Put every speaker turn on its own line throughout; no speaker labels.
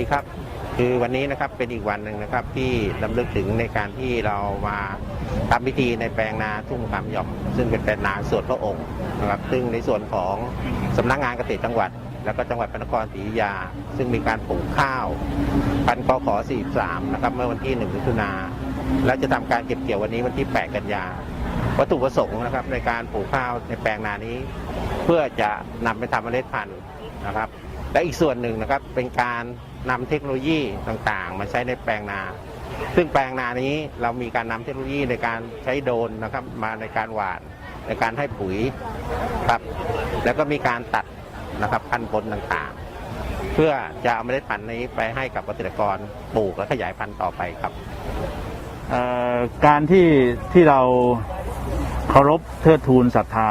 ดีครับ คือวันนี้นะครับเป็นอีกวันหนึ่งนะครับ ที่ลำลึกถึงในการที่เรามาทำพิธีในแปลงนาทุ่งคำหย่อม ซึ่งเป็นแปลงนาส่วนพระองค์นะครับซึ่งในส่วนของสำนักงานเกษตรจังหวัด แล้วก็จังหวัดพระนครศรีอยุธยา ซึ่งมีการปลูกข้าวพันธุ์กขอ43นะครับเมื่อวันที่1มิถุนาและจะทำการเก็บเกี่ยววันนี้วันที่ 8 กันยาวัตถุประสงค์นะครับในการปลูกข้าวในแปลงนานี้ เพื่อจะนำไปทำเมล็ดพันธุ์นะครับ และอีกส่วนหนึ่งนะครับเป็นการ นำเทคโนโลยีต่างๆ มาใช้ในแปลงนา ซึ่งแปลงนานี้เรามีการนำเทคโนโลยีในการใช้โดรนนะครับมาในการหว่านในการให้ปุ๋ยครับแล้วก็มีการตัดนะครับพันธุ์ผลต่างๆ เพื่อจะเอาเมล็ดพันธุ์นี้ไปให้กับเกษตรกรปลูกและขยายพันธุ์ต่อไปครับ
การที่ที่เราเคารพเทิดทูนศรัทธา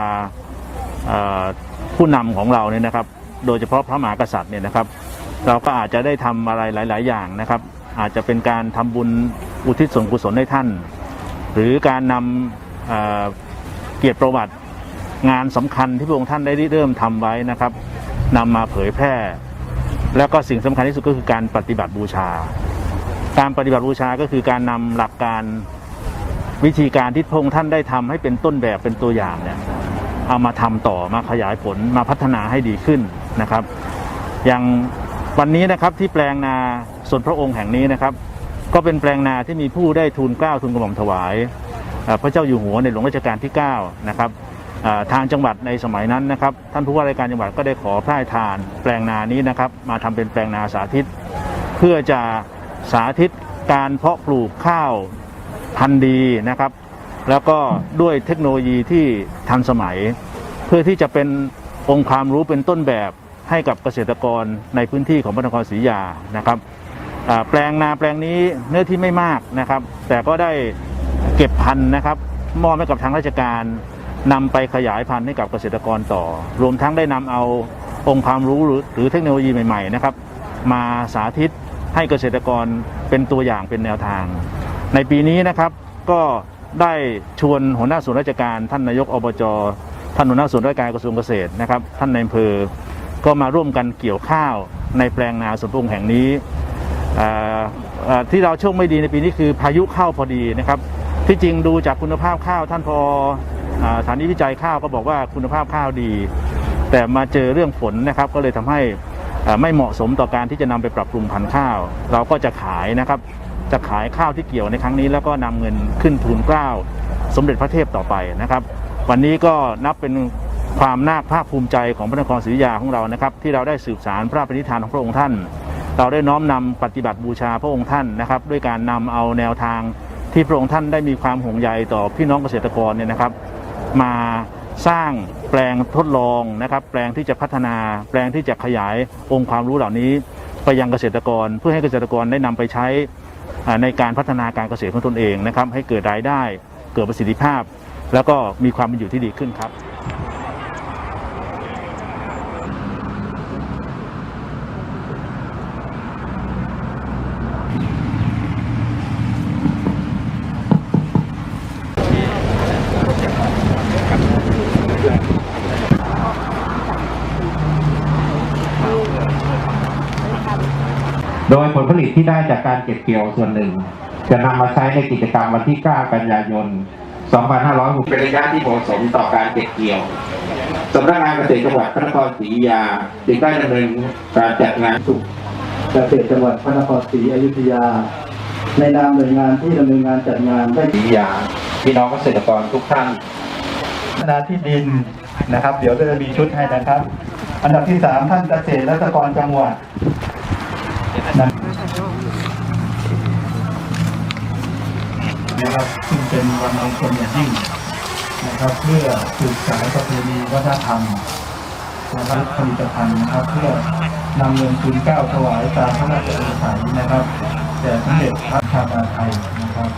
ผู้นำของเราเนี่ยนะครับ โดยเฉพาะพระมหากษัตริย์เนี่ยนะครับ เราก็อาจจะได้ทำอะไรหลาย ๆ อย่างนะครับ อาจจะเป็นการทำบุญอุทิศส่วนกุศลให้ท่าน หรือการนำเเกียรติประวัติงานสำคัญที่พระองค์ท่านได้เริ่มทำไว้นะครับนำมาเผยแพร่ แล้วก็สิ่งสำคัญที่สุดก็คือการปฏิบัติบูชา การปฏิบัติบูชาก็คือการนำหลักการวิธีการที่พระองค์ท่านได้ทำให้เป็นต้นแบบเป็นตัวอย่างเนี่ยเอามาทำต่อมาขยายผลมาพัฒนาให้ดีขึ้นนะครับอย่าง วันนี้นะครับที่แปลงนาส่วนพระองค์แห่งนี้นะครับ ก็เป็นแปลงนาที่มีผู้ได้ทูลเกล้าทูลกระหม่อมถวาย พระเจ้าอยู่หัวในหลวงรัชกาลที่ 9 นะครับทางจังหวัดในสมัยนั้นนะครับ ท่านผู้ว่าราชการจังหวัดก็ได้ขอพระราชทาน แปลงนานี้นะครับ มาทำเป็นแปลงนาสาธิต เพื่อจะสาธิตการเพาะปลูกข้าวพันธุ์ดีนะครับ แล้วก็ด้วยเทคโนโลยีที่ทันสมัย เพื่อที่จะเป็นองค์ความรู้เป็นต้นแบบ ให้กับเกษตรกรในพื้นที่ของพระนครศรีอยุธยานะครับแปลงนาแปลงนี้เนื้อที่ไม่มากนะครับ แต่ก็ได้เก็บพันธุ์นะครับมอบให้กับทางราชการนำไปขยายพันธุ์ให้กับเกษตรกรต่อ รวมทั้งได้นำเอาองค์ความรู้หรือเทคโนโลยีใหม่ๆนะครับ มาสาธิตให้เกษตรกรเป็นตัวอย่างเป็นแนวทาง ในปีนี้นะครับก็ได้ชวนหัวหน้าส่วนราชการ ท่านนายกอบจท่านหัวหน้าส่วนราชการกระทรวงเกษตรนะครับ ท่านในอำเภอ ก็มาร่วมกันเกี่ยวข้าวในแปลงนาสวนพระองค์แห่งนี้ที่เราโชคไม่ดีในปีนี้คือพายุเข้าพอดีนะครับ ที่จริงดูจากคุณภาพข้าวท่านพอสถานีวิจัยข้าวก็บอกว่าคุณภาพข้าวดี แต่มาเจอเรื่องฝนนะครับ ก็เลยทำให้ไม่เหมาะสมต่อการที่จะนำไปปรับปรุงพันธุ์ข้าว เราก็จะขายนะครับจะขายข้าวที่เกี่ยวในครั้งนี้ แล้วก็นำเงินขึ้นทุนกล้าว สมเด็จพระเทพต่อไปนะครับ วันนี้ก็นับเป็น ความน่าภาคภูมิใจของพระนครศรีอยุธยาของเรานะครับ ที่เราได้สืบสารพระปณิธานของพระองค์ท่าน เราได้น้อมนำปฏิบัติบูชาพระองค์ท่านนะครับ ด้วยการนำเอาแนวทางที่พระองค์ท่านได้มีความห่วงใยต่อพี่น้องเกษตรกรเนี่ยนะครับ มาสร้างแปลงทดลองนะครับ แปลงที่จะพัฒนาแปลงที่จะขยายองค์ความรู้เหล่านี้ไปยังเกษตรกร เพื่อให้เกษตรกรได้นำไปใช้ในการพัฒนาการเกษตรของตนเองนะครับ ให้เกิดรายได้เกิดประสิทธิภาพ แล้วก็มีความเป็นอยู่ที่ดีขึ้นครับ
โดยผลผลิตที่ได้จากการเก็บเกี่ยวส่วนหนึ่ง จะนำมาใช้ในกิจกรรมวันที่ 9 กันยายน 2560เป็นระยะที่เหมาะสมต่อการเก็บเกี่ยวสำนักงานเกษตรจังหวัดพระนครศรีอยุธยาจึงได้ดำเนินการจัดงานสุข
เกษตรจังหวัดพระนครศรีอยุธยา ในนามหน่วยงานที่ดำเนินงานจัดงานได้
ศรีอยุธยาพี่น้องเกษตรกรทุกท่าน
พัฒนาที่ดินนะครับ เดี๋ยวก็จะมีชุดให้นะครับ อันดับที่สามท่านเกษตรและสหกรณ์จังหวัด นะครับ ซึ่งเป็นวันมงคลอย่างยิ่งนะครับ เพื่อสืบสายประเพณีวัฒนธรรมนะครับผลิตภัณฑ์นะครับ เพื่อนำเงินทุนเก้าถวายตามพระราชโอษฐ์นะครับแด่สมเด็จพระชาดาไทยนะครับ